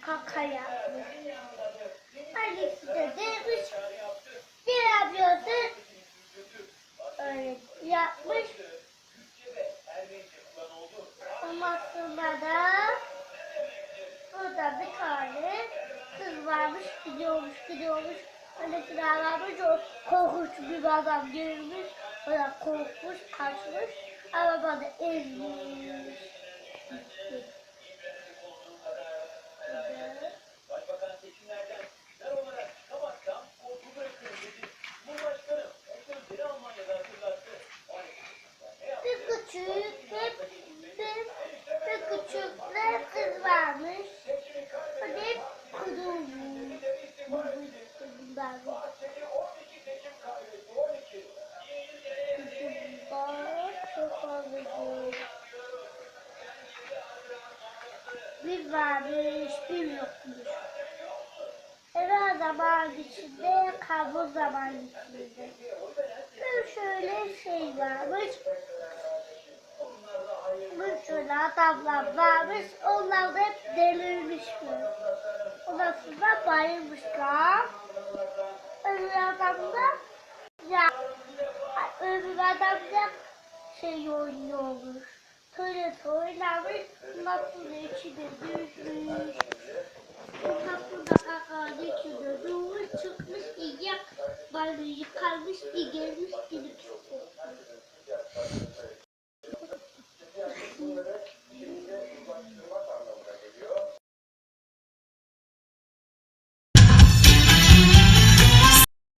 kaka yapmış. Annesi de demiş. Ne yapıyorsun? Öyle yapmış. Ondan sonra da burada bir tane kız varmış gidiyormuş gidiyormuş. Annesi varmış o korkunç bir adam görmüş. O da korkmuş kaçmış. Arabada ezmiş. Küçük bir, bir, bir küçük bir kız varmış. O da hep kudurmuş. Bundan Bahçeli 12 seçim kaybetti. 12. Bundan çok fazla. Bir varmış, bir yokmuş. Her zaman içinde, kabul zaman içinde. Bir şöyle şey varmış. Şöyle adamlar varmış. Onlar da hep delirmişler. Ondan sonra bayılmışlar. Öbür adam da ya öbür adam da şey oynuyormuş. Tuvalet oynamış. Nasıl içine düşmüş. Kapıda kakağın içine durmuş. Çıkmış iyice banyo yıkanmış. Bir gelmiş istemiş.